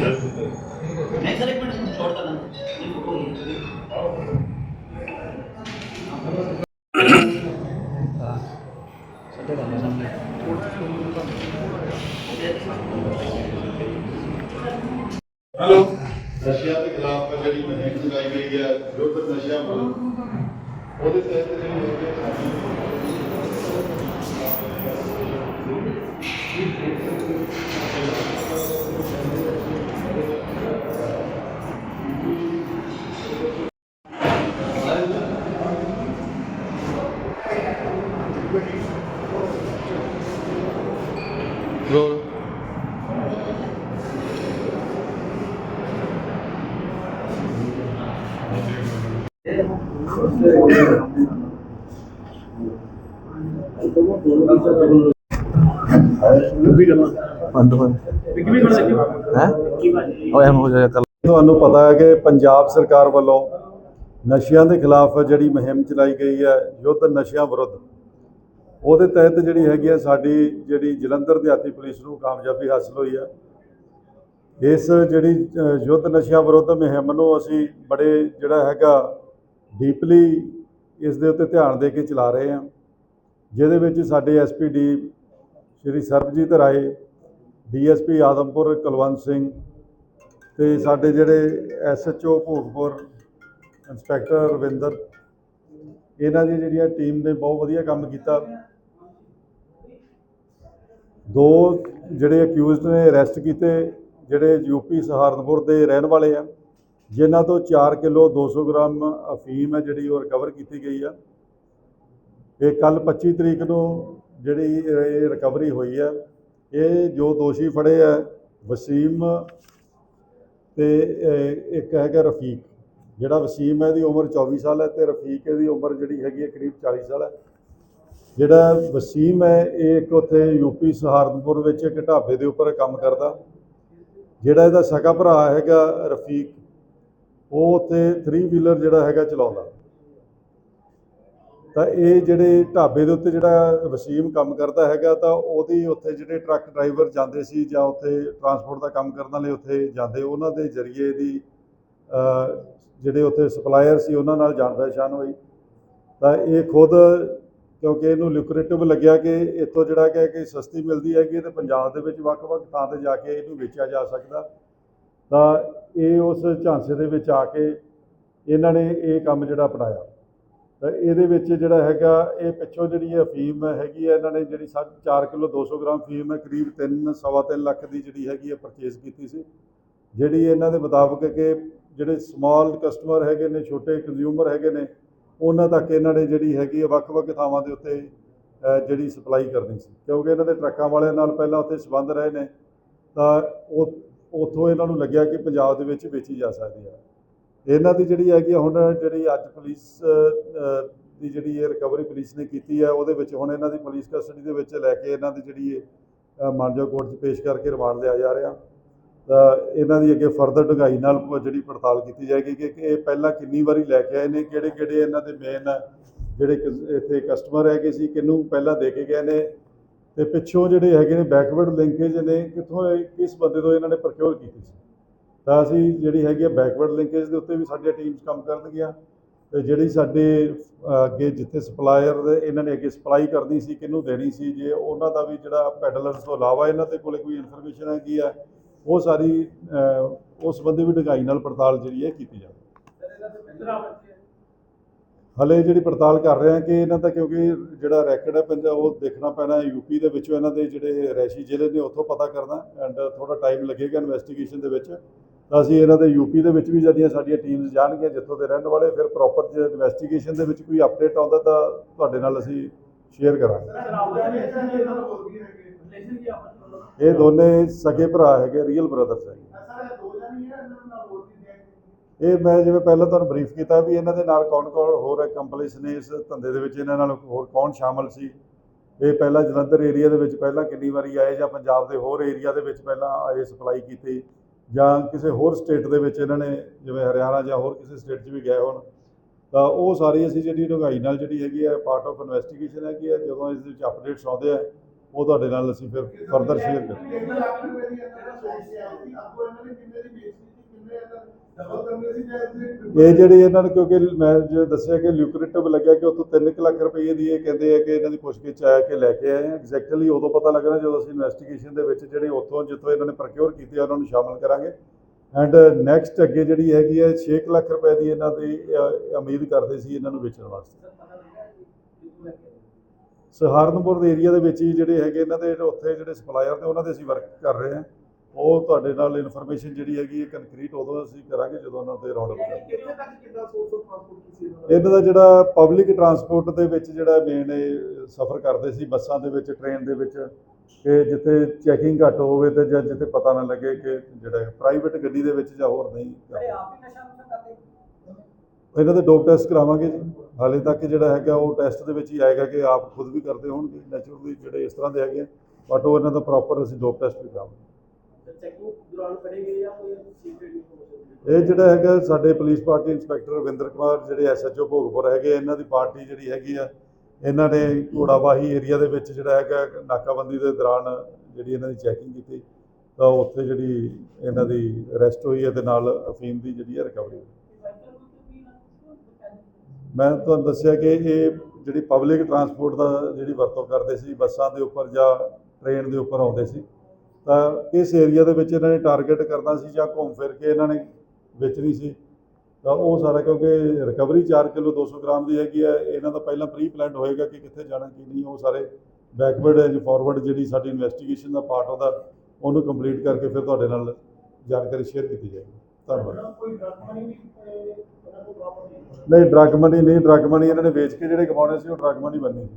ਨਹੀਂ ਸਰ ਇੱਕ ਮਿੰਟ ਛੋੜ ਤਾ ਇਹ ਫੋਟੋ ਹੀ ਹੈਲੋ ਨਸ਼ਿਆਂ ਦੇ ਖਿਲਾਫ ਜਿਹੜੀ ਮੁਹਿੰਮ ਚਲਾਈ ਗਈ ਹੈ ਵਿਰੁੱਧ ਨਸ਼ਿਆਂ ਵਿਰੁੱਧ ਉਹਦੇ ਤਹਿਤ ਜਿਹੜੀ ਹੈਗੀ ਹੈ ਬੰਦ ਹੈ? ਹੋ ਜਾਇਆ ਤੁਹਾਨੂੰ ਪਤਾ ਹੈ ਕਿ ਪੰਜਾਬ ਸਰਕਾਰ ਵੱਲੋਂ ਨਸ਼ਿਆਂ ਦੇ ਖਿਲਾਫ ਜਿਹੜੀ ਮੁਹਿੰਮ ਚਲਾਈ ਗਈ ਹੈ ਯੁੱਧ ਨਸ਼ਿਆਂ ਵਿਰੁੱਧ। ਉਹਦੇ ਤਹਿਤ ਜਿਹੜੀ ਹੈਗੀ ਆ ਸਾਡੀ ਜਿਹੜੀ ਜਲੰਧਰ ਦਿਹਾਤੀ ਪੁਲਿਸ ਨੂੰ ਕਾਮਯਾਬੀ ਹਾਸਲ ਹੋਈ ਆ। ਇਸ ਜਿਹੜੀ ਯੁੱਧ ਨਸ਼ਿਆਂ ਵਿਰੁੱਧ ਮੁਹਿੰਮ ਨੂੰ ਅਸੀਂ ਬੜੇ ਜਿਹੜਾ ਹੈਗਾ ਡੀਪਲੀ ਇਸ ਦੇ ਉੱਤੇ ਧਿਆਨ ਦੇ ਕੇ ਚਲਾ ਰਹੇ ਹਾਂ। ਜਿਹਦੇ ਵਿੱਚ ਸਾਡੇ ਐਸਪੀਡੀ ਸ਼੍ਰੀ ਸਰਬਜੀਤ ਰਾਏ, ਡੀਐਸਪੀ ਆਦਮਪੁਰ ਕੁਲਵੰਤ ਸਿੰਘ ਤੇ ਸਾਡੇ ਜਿਹੜੇ ਐਸਐਚਓ ਭੋਗਪੁਰ, ਇੰਸਪੈਕਟਰ ਰਵਿੰਦਰ ਇਹਨਾਂ ਦੀ ਜਿਹੜੀ ਜਿਹੜੀਆਂ ਟੀਮ ਨੇ ਬਹੁਤ ਵਧੀਆ ਕੰਮ ਕੀਤਾ। ਦੋ ਜਿਹੜੇ ਅਕਿਊਜ਼ਡ ਨੇ ਅਰੈਸਟ ਕੀਤੇ, ਜਿਹੜੇ ਯੂਪੀ ਸਹਾਰਨਪੁਰ ਦੇ ਰਹਿਣ ਵਾਲੇ ਆ, ਜਿਨ੍ਹਾਂ ਤੋਂ 4 ਕਿਲੋ 200 ਗ੍ਰਾਮ ਅਫੀਮ ਹੈ ਜਿਹੜੀ ਉਹ ਰਿਕਵਰ ਕੀਤੀ ਗਈ ਆ। ਇਹ ਕੱਲ 25 ਤਰੀਕ ਨੂੰ ਜਿਹੜੀ ਇਹ ਰਿਕਵਰੀ ਹੋਈ ਹੈ ਇਹ ਜੋ ਦੋਸ਼ੀ ਫੜੇ ਆ, ਵਸੀਮ ਤੇ ਇੱਕ ਹੈਗਾ ਰਫੀਕ। ਜਿਹੜਾ ਵਸੀਮ ਹੈ ਦੀ ਉਮਰ 24 ਸਾਲ ਹੈ ਤੇ ਰਫੀਕ ਦੀ ਉਮਰ ਜਿਹੜੀ ਹੈਗੀ ਹੈ ਕਰੀਬ 40 ਸਾਲ ਹੈ। ਜਿਹੜਾ ਵਸੀਮ ਹੈ, ਇਹ ਇੱਕ ਉੱਥੇ ਯੂਪੀ ਸਹਾਰਨਪੁਰ ਵਿੱਚ ਇੱਕ ਢਾਬੇ ਦੇ ਉੱਪਰ ਕੰਮ ਕਰਦਾ। ਜਿਹੜਾ ਇਹਦਾ ਸਕਾ ਭਰਾ ਹੈਗਾ ਰਫੀਕ, ਉਹ ਉੱਥੇ 3 ਵੀਲਰ ਜਿਹੜਾ ਹੈਗਾ ਚਲਾਉਂਦਾ। ਤਾਂ ਇਹ ਜਿਹੜੇ ਢਾਬੇ ਦੇ ਉੱਤੇ ਜਿਹੜਾ ਵਸੀਮ ਕੰਮ ਕਰਦਾ ਹੈਗਾ, ਤਾਂ ਉਹਦੀ ਉੱਥੇ ਜਿਹੜੇ ਟਰੱਕ ਡਰਾਈਵਰ ਜਾਂਦੇ ਸੀ ਜਾਂ ਉੱਥੇ ਟਰਾਂਸਪੋਰਟ ਦਾ ਕੰਮ ਕਰਨ ਵਾਲੇ ਉੱਥੇ ਜਾਂਦੇ, ਉਹਨਾਂ ਦੇ ਜ਼ਰੀਏ ਦੀ ਜਿਹੜੇ ਉੱਥੇ ਸਪਲਾਇਰ ਸੀ, ਉਹਨਾਂ ਨਾਲ ਜਾਣ ਪਛਾਣ ਹੋਈ। ਤਾਂ ਇਹ ਖੁਦ, ਕਿਉਂਕਿ ਇਹਨੂੰ ਲੁਕਰੇਟਿਵ ਲੱਗਿਆ ਕਿ ਇੱਥੋਂ ਜਿਹੜਾ ਕਿ ਕਿ ਸਸਤੀ ਮਿਲਦੀ ਹੈਗੀ ਤੇ ਪੰਜਾਬ ਦੇ ਵਿੱਚ ਵੱਖ-ਵੱਖ ਥਾਂ ਤੇ ਜਾ ਕੇ ਇਹਨੂੰ ਵੇਚਿਆ ਜਾ ਸਕਦਾ। ਤਾਂ ਇਹ ਉਸ ਝਾਂਸੇ ਦੇ ਵਿੱਚ ਆ ਕੇ ਇਹਨਾਂ ਨੇ ਇਹ ਕੰਮ ਜਿਹੜਾ ਅਪਣਾਇਆ। ਤਾਂ ਇਹਦੇ ਵਿੱਚ ਜਿਹੜਾ ਹੈਗਾ, ਇਹ ਪਿੱਛੋਂ ਜਿਹੜੀ ਇਹ ਅਫੀਮ ਹੈਗੀ ਹੈ, ਇਹਨਾਂ ਨੇ ਜਿਹੜੀ 4 ਕਿਲੋ 200 ਗ੍ਰਾਮ ਫੀਮ ਹੈ, ਕਰੀਬ 3 ਸਵਾ ਤਿੰਨ ਲੱਖ ਦੀ ਜਿਹੜੀ ਹੈਗੀ ਹੈ ਪਰਚੇਜ਼ ਕੀਤੀ ਸੀ। ਜਿਹੜੀ ਇਹਨਾਂ ਦੇ ਮੁਤਾਬਕ ਕਿ ਜਿਹੜੇ ਸਮਾਲ ਕਸਟਮਰ ਹੈਗੇ ਨੇ, ਛੋਟੇ ਕੰਜ਼ਿਊਮਰ ਹੈਗੇ ਨੇ, ਉਹਨਾਂ ਤੱਕ ਇਹਨਾਂ ਨੇ ਜਿਹੜੀ ਹੈਗੀ ਹੈ ਵੱਖ-ਵੱਖ ਥਾਵਾਂ ਦੇ ਉੱਤੇ ਜਿਹੜੀ ਸਪਲਾਈ ਕਰਨੀ ਸੀ। ਕਿਉਂਕਿ ਇਹਨਾਂ ਦੇ ਟਰੱਕਾਂ ਵਾਲਿਆਂ ਨਾਲ ਪਹਿਲਾਂ ਉੱਥੇ ਸੰਬੰਧ ਰਹੇ ਨੇ, ਤਾਂ ਉਹ, ਉੱਥੋਂ ਇਹਨਾਂ ਨੂੰ ਲੱਗਿਆ ਕਿ ਪੰਜਾਬ ਦੇ ਵਿੱਚ ਵੇਚੀ ਜਾ ਸਕਦੀ ਹੈ ਇਹਨਾਂ ਦੀ ਜਿਹੜੀ ਹੈਗੀ ਆ ਹੁਣ ਜਿਹੜੀ ਅੱਜ ਪੁਲਿਸ ਦੀ ਜਿਹੜੀ ਇਹ ਰਿਕਵਰੀ ਪੁਲਿਸ ਨੇ ਕੀਤੀ ਹੈ ਉਹਦੇ ਵਿੱਚ ਹੁਣ ਇਹਨਾਂ ਦੀ ਪੁਲਿਸ ਕਸਟਡੀ ਦੇ ਵਿੱਚ ਲੈ ਕੇ ਇਹਨਾਂ ਦੀ ਜਿਹੜੀ ਇਹ ਮਾਨਜੋ ਕੋਰਟ 'ਚ ਪੇਸ਼ ਕਰਕੇ ਰਿਮਾਂਡ ਲਿਆ ਜਾ ਰਿਹਾ। ਇਹਨਾਂ ਦੀ ਅੱਗੇ ਫਰਦਰ ਡੂੰਘਾਈ ਨਾਲ ਜਿਹੜੀ ਪੜਤਾਲ ਕੀਤੀ ਜਾਏਗੀ ਕਿ ਇਹ ਪਹਿਲਾਂ ਕਿੰਨੀ ਵਾਰੀ ਲੈ ਕੇ ਆਏ ਨੇ ਕਿਹੜੇ ਕਿਹੜੇ ਇਹਨਾਂ ਦੇ ਮੇਨ ਜਿਹੜੇ ਕਸ- ਇੱਥੇ ਕਸਟਮਰ ਹੈਗੇ ਸੀ, ਕਿਹਨੂੰ ਪਹਿਲਾਂ ਦੇ ਕੇ ਗਏ ਨੇ, ਤੇ ਪਿੱਛੋਂ ਜਿਹੜੇ ਹੈਗੇ ਨੇ ਬੈਕਵਰਡ ਲਿੰਕੇਜ ਨੇ, ਕਿੱਥੋਂ ਇਹ- ਕਿਸ ਬੰਦੇ ਤੋਂ ਇਹਨਾਂ ਨੇ ਪ੍ਰਕਿਓਰ ਕੀਤੀ ਸੀ? ਤਾਂ ਅਸੀਂ ਜਿਹੜੀ ਹੈਗੀ ਆ ਬੈਕਵਰਡ ਲਿੰਕੇਜ ਦੇ ਉੱਤੇ ਵੀ ਸਾਡੀਆਂ ਟੀਮਸ ਕੰਮ ਕਰਨਗੀਆਂ, ਤੇ ਜਿਹੜੀ ਸਾਡੇ ਅੱਗੇ ਜਿੱਥੇ ਸਪਲਾਇਰ ਇਹਨਾਂ ਨੇ ਅੱਗੇ ਸਪਲਾਈ ਕਰਨੀ ਸੀ, ਕਿਹਨੂੰ ਦੇਣੀ ਸੀ, ਜੇ ਉਹਨਾਂ ਦਾ ਵੀ ਜਿਹੜਾ ਪੈਡਲਰਸ ਤੋਂ ਇਲਾਵਾ ਇਹਨਾਂ ਤੇ ਕੋਲੇ ਕੋਈ ਇਨਫੋਰਮੇਸ਼ਨ ਹੈਗੀ ਆ ਉਹ ਸਾਰੀ ਉਸ ਬੰਦੇ ਵੀ ਡੂੰਘਾਈ ਨਾਲ ਪੜਤਾਲ ਜਿਹੜੀ ਹੈ ਕੀਤੀ ਜਾਵੇ। ਹਲੇ ਜਿਹੜੀ ਪੜਤਾਲ ਕਰ ਰਹੇ ਹਾਂ ਕਿ ਇਹਨਾਂ ਦਾ ਕਿਉਂਕਿ ਜਿਹੜਾ ਰੈਕਡ ਹੈ ਪੰਜਾਬ ਉਹ ਦੇਖਣਾ ਪੈਣਾ ਯੂਪੀ ਦੇ ਵਿੱਚੋਂ ਇਹਨਾਂ ਦੇ ਜਿਹੜੇ ਰੈਸ਼ੀ ਜ਼ਿਲ੍ਹੇ ਨੇ, ਉੱਥੋਂ ਪਤਾ ਕਰਨਾ ਐਂਡ ਥੋੜਾ ਟਾਈਮ ਲੱਗੇਗਾ ਇਨਵੈਸਟੀਗੇਸ਼ਨ ਦੇ ਵਿੱਚ। ਤਾਂ ਅਸੀਂ ਇਹਨਾਂ ਦੇ ਯੂਪੀ ਦੇ ਵਿੱਚ ਵੀ ਜਿਹੜੀਆਂ ਸਾਡੀਆਂ ਟੀਮਸ ਜਾਣਗੀਆਂ, ਜਿੱਥੋਂ ਦੇ ਰਹਿਣ ਵਾਲੇ, ਫਿਰ ਪ੍ਰੋਪਰ ਜੇ ਇਨਵੈਸਟੀਗੇਸ਼ਨ ਦੇ ਵਿੱਚ ਕੋਈ ਅਪਡੇਟ ਆਉਂਦਾ ਤਾਂ ਤੁਹਾਡੇ ਨਾਲ ਅਸੀਂ ਸ਼ੇਅਰ ਕਰਾਂਗੇ। ਇਹ ਦੋਨੇ ਸਗੇ ਭਰਾ ਹੈਗੇ ਰੀਅਲ ਬ੍ਰਦਰਸ ਹੈਗੇ। ਇਹ ਮੈਂ ਜਿਵੇਂ ਪਹਿਲਾਂ ਤੁਹਾਨੂੰ ਬਰੀਫ ਕੀਤਾ ਵੀ ਇਹਨਾਂ ਦੇ ਨਾਲ ਕੌਣ-ਕੌਣ ਹੋਰ ਕੰਪਲੀਸ ਨੇ, ਇਸ ਧੰਦੇ ਦੇ ਵਿੱਚ ਇਹਨਾਂ ਨਾਲ ਹੋਰ ਕੌਣ ਸ਼ਾਮਲ ਸੀ? ਇਹ ਪਹਿਲਾਂ ਜਲੰਧਰ ਏਰੀਆ ਦੇ ਵਿੱਚ ਪਹਿਲਾਂ ਕਿੰਨੀ ਵਾਰੀ ਆਏ ਜਾਂ ਪੰਜਾਬ ਦੇ ਹੋਰ ਏਰੀਆ ਦੇ ਵਿੱਚ ਪਹਿਲਾਂ ਆਏ ਸਪਲਾਈ ਕੀਤੀ? ਜਾਂ ਕਿਸੇ ਹੋਰ ਸਟੇਟ ਦੇ ਵਿੱਚ ਇਹਨਾਂ ਨੇ, ਜਿਵੇਂ ਹਰਿਆਣਾ ਜਾਂ ਹੋਰ ਕਿਸੇ ਸਟੇਟ 'ਚ ਵੀ ਗਏ ਹੋਣ? ਤਾਂ ਉਹ ਸਾਰੀ ਅਸੀਂ ਜਿਹੜੀ ਡੂੰਘਾਈ ਨਾਲ ਜਿਹੜੀ ਹੈਗੀ ਹੈ ਪਾਰਟ ਆਫ ਇਨਵੈਸਟੀਗੇਸ਼ਨ ਹੈਗੀ ਹੈ ਜਦੋਂ ਇਸ ਦੇ ਵਿੱਚ ਅਪਡੇਟਸ ਆਉਂਦੇ ਆ ਉਹ ਤੁਹਾਡੇ ਨਾਲ ਅਸੀਂ ਫਿਰ ਫਰਦਰ ਸ਼ੇਅਰ ਕਰਾਂਗੇ। ਇਹ ਜਿਹੜੀ ਇਹਨਾਂ ਨੂੰ ਕਿਉਂਕਿ ਮੈਂ ਜੋ ਦੱਸਿਆ ਕਿ ਲਿਊਕਰੇਟਿਵ ਲੱਗਿਆ ਕਿ ਉਤੋਂ 3 ਲੱਖ ਰੁਪਏ ਦੀ ਇਹ ਕਹਿੰਦੇ ਆ ਕਿ ਇਹਨਾਂ ਦੀ ਪੁੱਛਗਿੱਛ ਆਇਆ ਕਿ ਲੈ ਕੇ ਆਏ ਆ। ਐਗਜ਼ੈਕਟਲੀ ਉਦੋਂ ਪਤਾ ਲੱਗਣਾ ਜਦੋਂ ਅਸੀਂ ਇਨਵੈਸਟੀਗੇਸ਼ਨ ਦੇ ਵਿੱਚ ਜਿਹੜੇ ਉੱਥੋਂ ਜਿੱਥੋਂ ਇਹਨਾਂ ਨੇ ਪ੍ਰੋਕਿਉਰ ਕੀਤੇ ਆ ਉਹਨਾਂ ਨੂੰ ਸ਼ਾਮਲ ਕਰਾਂਗੇ। ਐਂਡ ਨੈਕਸਟ ਅੱਗੇ ਜਿਹੜੀ ਹੈਗੀ ਹੈ 6 ਲੱਖ ਰੁਪਏ ਦੀ ਇਹਨਾਂ ਦੀ ਉਮੀਦ ਕਰਦੇ ਸੀ ਇਹਨਾਂ ਨੂੰ ਵੇਚਣ ਵਾਸਤੇ। ਸਹਾਰਨਪੁਰ ਦੇ ਏਰੀਆ ਦੇ ਵਿੱਚ ਹੀ ਜਿਹੜੇ ਹੈਗੇ ਇਹਨਾਂ ਦੇ ਉੱਥੇ ਜਿਹੜੇ ਸਪਲਾਇਰ ਨੇ ਉਹਨਾਂ ਦੇ ਅਸੀਂ ਵਰਕ ਕਰ ਰਹੇ ਹਾਂ। ਉਹ ਤੁਹਾਡੇ ਨਾਲ ਇਨਫੋਰਮੇਸ਼ਨ ਜਿਹੜੀ ਹੈਗੀ ਹੈ ਕੰਕਰੀਟ ਉਦੋਂ ਅਸੀਂ ਕਰਾਂਗੇ ਜਦੋਂ ਉਹਨਾਂ ਤੇ ਰਾਉਂਡ ਅਪ ਕਰਾਂਗੇ ਕਿੱਥੇ ਤੱਕ ਕਿੰਨਾ ਸੋਰਸ ਆਫ ਟ੍ਰਾਂਸਪੋਰਟ ਕੀ ਸੀ ਇਹਨਾਂ ਦਾ ਜਿਹੜਾ ਪਬਲਿਕ ਟਰਾਂਸਪੋਰਟ ਦੇ ਵਿੱਚ ਜਿਹੜਾ ਮੇਨ ਸਫ਼ਰ ਕਰਦੇ ਸੀ ਬੱਸਾਂ ਦੇ ਵਿੱਚ ਟ੍ਰੇਨ ਦੇ ਵਿੱਚ ਕਿ ਜਿੱਥੇ ਚੈਕਿੰਗ ਘੱਟ ਹੋਵੇ ਤੇ ਜਾਂ ਜਿੱਥੇ ਪਤਾ ਨਾ ਲੱਗੇ ਕਿ ਜਿਹੜਾ ਪ੍ਰਾਈਵੇਟ ਗੱਡੀ ਦੇ ਵਿੱਚ ਜਾਂ ਹੋਰ ਨਹੀਂ। ਇਹਨਾਂ ਦੇ ਡੋਪ ਟੈਸਟ ਕਰਾਵਾਂਗੇ ਜੀ। ਹਾਲੇ ਤੱਕ ਜਿਹੜਾ ਹੈਗਾ ਉਹ ਟੈਸਟ ਦੇ ਵਿੱਚ ਹੀ ਆਏਗਾ ਕਿ ਆਪ ਖੁਦ ਵੀ ਕਰਦੇ ਹੋਣਗੇ ਨੈਚੁਰਲੀ ਜਿਹੜੇ ਇਸ ਤਰ੍ਹਾਂ ਦੇ ਹੈਗੇ ਬਟ ਉਹ ਇਹਨਾਂ ਦਾ ਪ੍ਰੋਪਰ ਅਸੀਂ ਡੋਪ ਟੈਸਟ ਵੀ ਕਰਾਵਾਂਗੇ। ਚੈਕਿੰਗ ਦੌਰਾਨ ਫੜੇਗੇ ਜਾਂ ਕੋਈ ਸੀਕ੍ਰੀਟ ਇਨਫੋਰਮੇਸ਼ਨ ਇਹ ਜਿਹੜਾ ਹੈਗਾ ਸਾਡੇ police party inspector Ravinder Kumar ਜਿਹੜੇ ਐਸਐਚਓ ਭੋਗਪੁਰ ਹੈਗੇ ਇਹਨਾਂ ਦੀ ਪਾਰਟੀ ਜਿਹੜੀ ਹੈਗੀ ਆ ਇਹਨਾਂ ਨੇ ਘੋੜਾਵਾਹੀ ਏਰੀਆ ਦੇ ਵਿੱਚ ਜਿਹੜਾ ਹੈਗਾ ਨਾਕਾਬੰਦੀ ਦੇ ਦੌਰਾਨ ਜਿਹੜੀ ਇਹਨਾਂ ਦੀ ਚੈਕਿੰਗ ਕੀਤੀ ਤਾਂ ਉੱਥੇ ਜਿਹੜੀ ਇਹਨਾਂ ਦੀ ਅਰੈਸਟ ਹੋਈ ਹੈ ਤੇ ਨਾਲ ਅਫੀਮ ਦੀ ਜਿਹੜੀ ਹੈ ਰਿਕਵਰੀ ਹੋਈ। ਮੈਂ ਤੁਹਾਨੂੰ ਦੱਸਿਆ ਕਿ ਇਹ ਜਿਹੜੀ ਪਬਲਿਕ ਟਰਾਂਸਪੋਰਟ ਦਾ ਜਿਹੜੀ ਵਰਤੋਂ ਕਰਦੇ ਸੀ, ਬੱਸਾਂ ਦੇ ਉੱਪਰ ਜਾਂ ਟ੍ਰੇਨ ਦੇ ਉੱਪਰ ਆਉਂਦੇ ਸੀ, ਤਾਂ ਇਸ ਏਰੀਆ ਦੇ ਵਿੱਚ ਇਹਨਾਂ ਨੇ ਟਾਰਗੇਟ ਕਰਨਾ ਸੀ ਜਾਂ ਘੁੰਮ ਫਿਰ ਕੇ ਇਹਨਾਂ ਨੇ ਵੇਚਣੀ ਸੀ। ਤਾਂ ਉਹ ਸਾਰਾ ਕਿਉਂਕਿ ਰਿਕਵਰੀ 4 ਕਿਲੋ 200 ਗ੍ਰਾਮ ਦੀ ਹੈਗੀ ਹੈ ਇਹਨਾਂ ਦਾ ਪਹਿਲਾਂ ਪ੍ਰੀ ਪਲਾਨਡ ਹੋਏਗਾ ਕਿ ਕਿੱਥੇ ਜਾਣਾ ਕੀ ਨਹੀਂ, ਉਹ ਸਾਰੇ ਬੈਕਵਰਡ ਐਂਡ ਫਾਰਵਰਡ ਜਿਹੜੀ ਸਾਡੀ ਇਨਵੈਸਟੀਗੇਸ਼ਨ ਦਾ ਪਾਰਟ ਉਹਦਾ, ਉਹਨੂੰ ਕੰਪਲੀਟ ਕਰਕੇ ਫਿਰ ਤੁਹਾਡੇ ਨਾਲ ਜਾਣਕਾਰੀ ਸ਼ੇਅਰ ਕੀਤੀ ਜਾਏਗੀ। ਧੰਨਵਾਦ। ਨਹੀਂ ਡਰੱਗ ਮਨੀ ਨਹੀਂ ਡਰੱਗ ਮਨੀ ਇਹਨਾਂ ਨੇ ਵੇਚ ਕੇ ਜਿਹੜੇ ਕਮਾਉਣੇ ਸੀ, ਉਹ ਡਰੱਗ ਮਨੀ ਬੰਨੀ